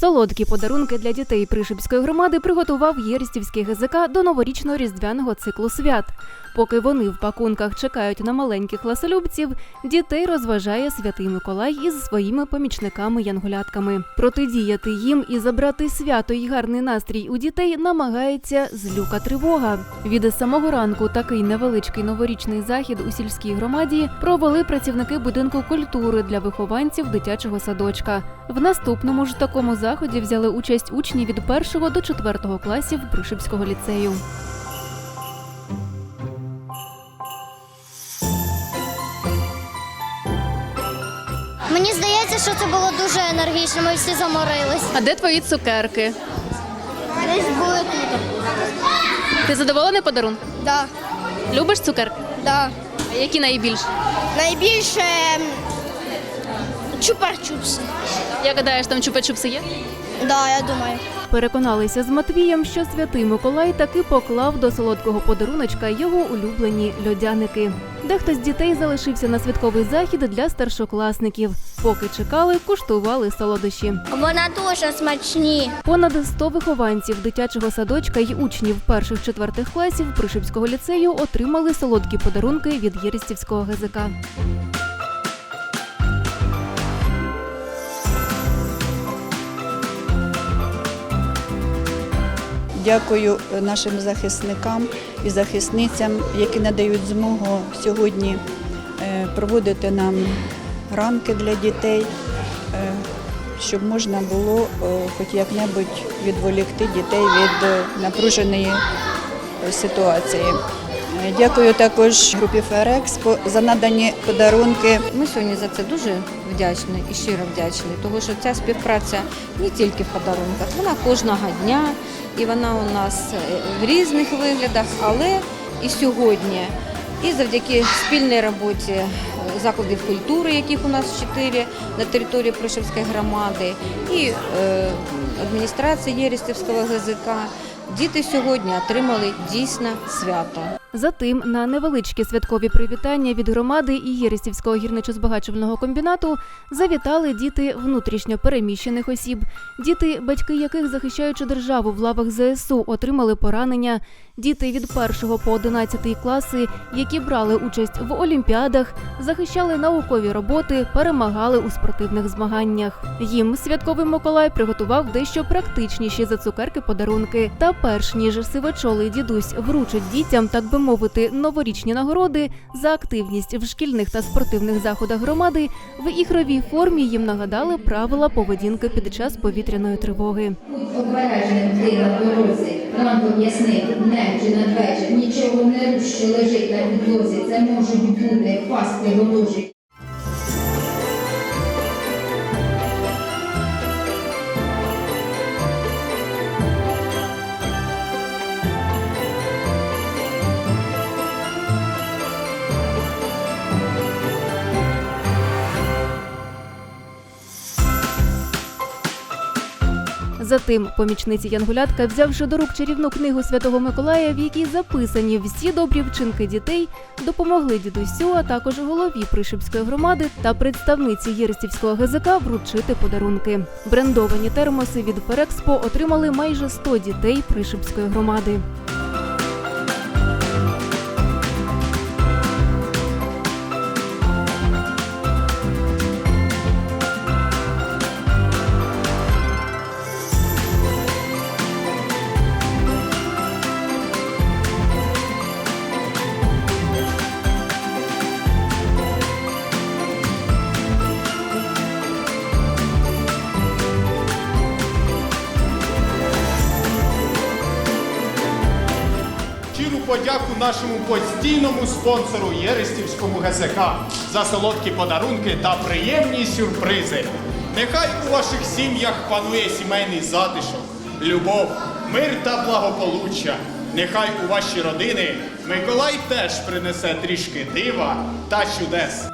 Солодкі подарунки для дітей Пришипської громади приготував Єрістівський ГЗК до новорічного різдвяного циклу свят. Поки вони в пакунках чекають на маленьких ласолюбців, дітей розважає святий Миколай із своїми помічниками-янголятками. Протидіяти їм і забрати свято й гарний настрій у дітей намагається злюка тривога. Від самого ранку такий невеличкий новорічний захід у сільській громаді провели працівники будинку культури для вихованців дитячого садочка. В наступному ж такому заході взяли участь учні від 1 до 4 класів Пришипського ліцею. Мені здається, що це було дуже енергічно. Ми всі заморились. А де твої цукерки? Десь були тут. Ти задоволений подарунком? Да, Любиш цукерки? да. А які найбільше? Найбільше чупар-чупси. Як гадаєш, там чупа-чупси є? Да, я думаю. Переконалися з Матвієм, що святий Миколай таки поклав до солодкого подаруночка його улюблені льодяники. Дехто з дітей залишився на святковий захід для старшокласників. Поки чекали, куштували солодощі. Вона дуже смачні. Понад 100 вихованців дитячого садочка й учнів перших-четвертих класів Пришипського ліцею отримали солодкі подарунки від Єрістівського ГЗК. Дякую нашим захисникам і захисницям, які надають змогу сьогодні е, проводити нам ранки для дітей, е, щоб можна було е, хоч як-небудь відволікти дітей від е, напруженої е, ситуації. Е, Дякую також групі Ферекспо за надані подарунки. Ми сьогодні за це дуже вдячні і щиро вдячні, тому що ця співпраця не тільки в подарунках, вона кожного дня і вона у нас е, в різних виглядах, але і сьогодні. І завдяки спільній роботі е, закладів культури, яких у нас чотири на території Прошевської громади, і е, адміністрації Єрістівського ГЗК, діти сьогодні отримали дійсно свято. Затим на невеличкі святкові привітання від громади і Єрестівського гірничо-збагачувального комбінату завітали діти внутрішньо переміщених осіб, діти, батьки яких, захищаючи державу в лавах ЗСУ, отримали поранення, діти від 1 по 11 класи, які брали участь в олімпіадах, захищали наукові роботи, перемагали у спортивних змаганнях. Їм святковий Миколай приготував дещо практичніші за цукерки подарунки. Та перш ніж сивочолий дідусь вручить дітям, так би мовити, новорічні нагороди за активність в шкільних та спортивних заходах громади, в ігровій формі їм нагадали правила поведінки під час повітряної тривоги. Обережним ти на дорозі, ранку ясний, днем чи надвечір, нічого не руш, що лежить на підлозі, це можуть бути пасти ворожі. Затим помічниці Янгулятка, взявши до рук чарівну книгу Святого Миколая, в якій записані всі добрі вчинки дітей, допомогли дідусю, а також голові Пришипської громади та представниці Єрстівського ГЗК вручити подарунки. Брендовані термоси від Ферекспо отримали майже 100 дітей Пришипської громади. Подяку нашому постійному спонсору Єрестівському ГЗК за солодкі подарунки та приємні сюрпризи. Нехай у ваших сім'ях панує сімейний затишок, любов, мир та благополуччя. Нехай у ваші родини Миколай теж принесе трішки дива та чудес.